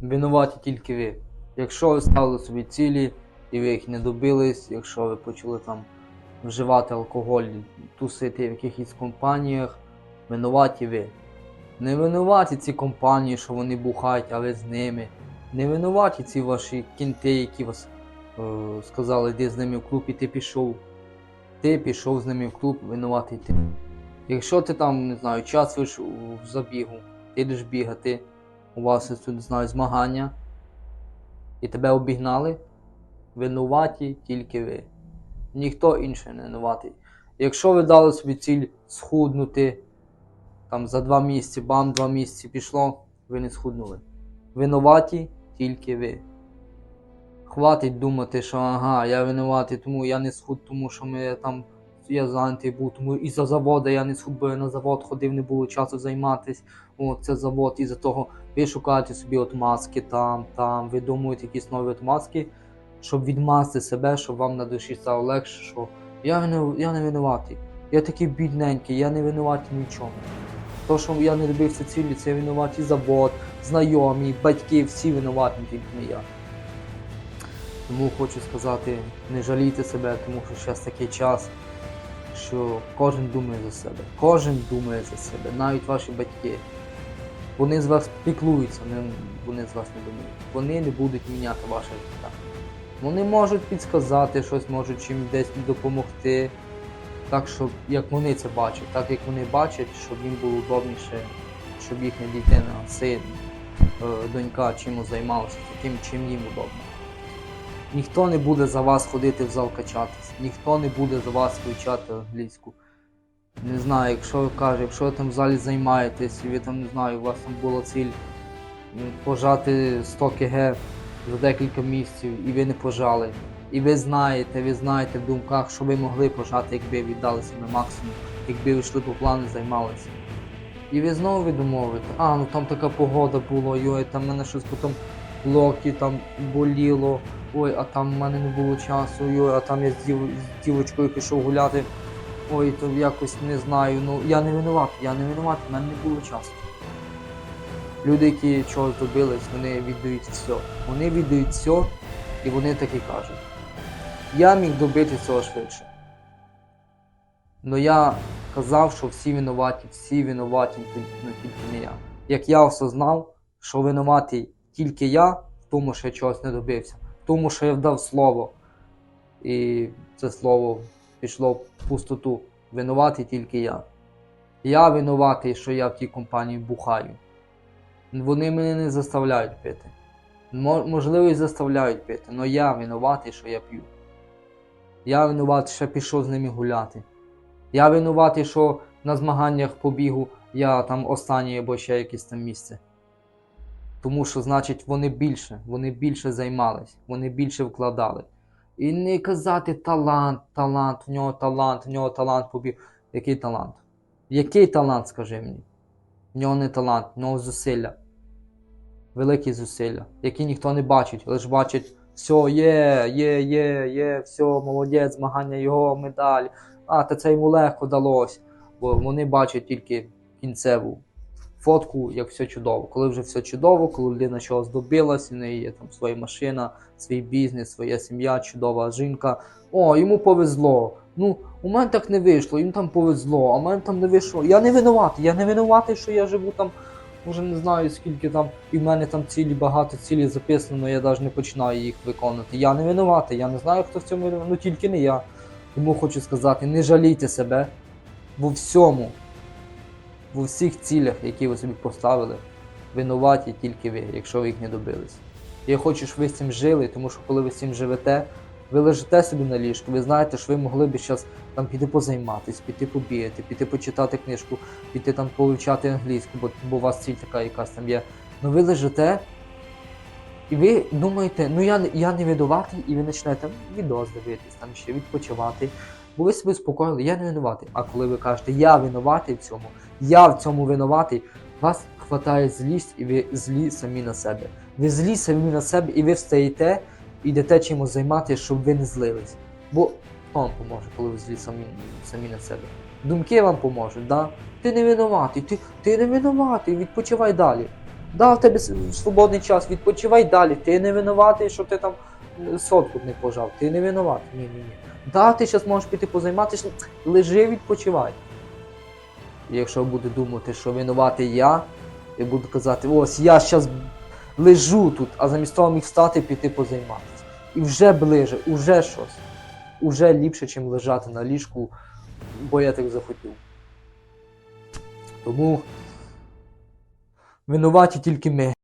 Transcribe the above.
Винуваті тільки ви. Якщо ви ставили собі цілі і ви їх не добились, якщо ви почали там вживати алкоголь, тусити в якихось компаніях, винуваті ви. Не винуваті ці компанії, що вони бухають, а ви з ними. Не винуваті ці ваші кінти, які вас е, сказали, йди з ними в клуб, і ти пішов. Ти пішов з ними в клуб, винуватий ти. Якщо ти там, не знаю, час вийшов в забігу, ти йдеш бігати, у вас тут, знаю, змагання, і тебе обігнали, винуваті тільки ви. Ніхто інший не винуватий. Якщо ви дали собі ціль схуднути, там за два місяці, бам, два місяці пішло, ви не схуднули. Винуваті тільки ви. Хватить думати, що ага, я винуватий, тому я не схуд, тому що ми там я зайнятий був, тому і за заводу я не схуд, на завод ходив, не було часу займатися. О, це завод, і за того ви шукаєте собі отмазки там, там, ви думаєте якісь нові отмазки, щоб відмазати себе, щоб вам на душі стало легше, що я, не, я не винуватий. Я такий бідненький, я не винуватий нічому. То, що я не добився цілі, це винуваті завод, знайомі, батьки, всі винуваті, тільки не я. Тому хочу сказати, не жалійте себе, тому що зараз такий час, що кожен думає за себе. Кожен думає за себе, навіть ваші батьки. Вони з вас піклуються, вони з вас не думають. Вони не будуть міняти ваше життя. Вони можуть підсказати щось, можуть чим десь допомогти. Так, щоб як вони це бачать, так як вони бачать, щоб їм було удобніше, щоб їхня дитина, син, е, донька чимось займалася, таким, чим їм удобно. Ніхто не буде за вас ходити в зал качатись, ніхто не буде за вас вивчати англійську. Не знаю, якщо ви кажете, якщо ви там в залі займаєтесь, і ви там не знаю, у вас там була ціль пожати 100 кг за декілька місяців, і ви не пожали. І ви знаєте, ви знаєте в думках, що ви могли пожати, якби віддали себе максимум, якби ви йшли по плану, займалися. І ви знову видумовуєте, а ну там така погода була, йой, там мене щось потім локті там боліло, ой, а там в мене не було часу, ой, а там я з, дів... з дівочкою пішов гуляти. Ой, то якось не знаю. Ну я не винуватий, я не винуватий, в мене не було часу. Люди, які чогось добились, вони віддають все. Вони віддають все, і вони так і кажуть. Я міг добити цього швидше. Но я казав, що всі винуваті, всі винуваті, ну тільки не я. Як я осознав, що винуватий тільки я в тому, що я чогось не добився, тому, що я вдав слово. І це слово пішло в пустоту. Винуватий тільки я. Я винуватий, що я в тій компанії бухаю. Вони мене не заставляють пити. Можливо, і заставляють пити, але я винуватий, що я п'ю. Я винуватий, що я пішов з ними гуляти. Я винуватий, що на змаганнях по бігу я там останній або ще якесь там місце. Тому що, значить, вони більше, вони більше займались, вони більше вкладали. І не казати талант, талант, в нього талант, в нього талант побіг. Який талант? Який талант, скажи мені? В нього не талант, в нього зусилля. Великі зусилля, які ніхто не бачить, лише бачить, все, є, є, є, є, все, молодець, змагання його, медаль. А, та це йому легко далось. Бо вони бачать тільки кінцеву фотку, як все чудово. Коли вже все чудово, коли людина чогось добилась, у неї є там своя машина, свій бізнес, своя сім'я, чудова жінка. О, йому повезло. Ну, у мене так не вийшло, їм там повезло, а в мене там не вийшло. Я не винуватий, я не винуватий, що я живу там, може не знаю скільки там, і в мене там цілі, багато цілі записано, я навіть не починаю їх виконувати. Я не винуватий, я не знаю, хто в цьому ну тільки не я. Тому хочу сказати, не жалійте себе во всьому, в усіх цілях, які ви собі поставили, винуваті тільки ви, якщо ви їх не добились. Я хочу, щоб ви з цим жили, тому що коли ви з цим живете, ви лежите собі на ліжку, ви знаєте, що ви могли б зараз там піти позайматись, піти побігати, піти почитати книжку, піти там повивчати англійську, бо, бо у вас ціль така якась там є. Ну ви лежите, і ви думаєте, ну я, я не винуватий, і ви почнете відос дивитись, там ще відпочивати. Бо ви себе успокоїли, я не винуватий. А коли ви кажете, я винуватий в цьому, я в цьому винуватий, вас хватає злість, і ви злі самі на себе. Ви злі самі на себе, і ви встаєте і йдете чимось займатися, щоб ви не злились. Бо вам поможе, коли ви злі самі, самі на себе? Думки вам поможуть, да? Ти не винуватий, ти, ти не винуватий, відпочивай далі. Да, в тебе свободний час, відпочивай далі. Ти не винуватий, що ти там е, сотку не пожав. Ти не винуватий. Ні, ні, ні. Да, ти зараз можеш піти позайматися, лежи, відпочивай. І якщо буде думати, що винуватий я, я буду казати, ось я зараз лежу тут, а замість того міг встати і піти позайматися. І вже ближе, уже щось. Уже ліпше, ніж лежати на ліжку, бо я так захотів. Тому винуваті тільки ми.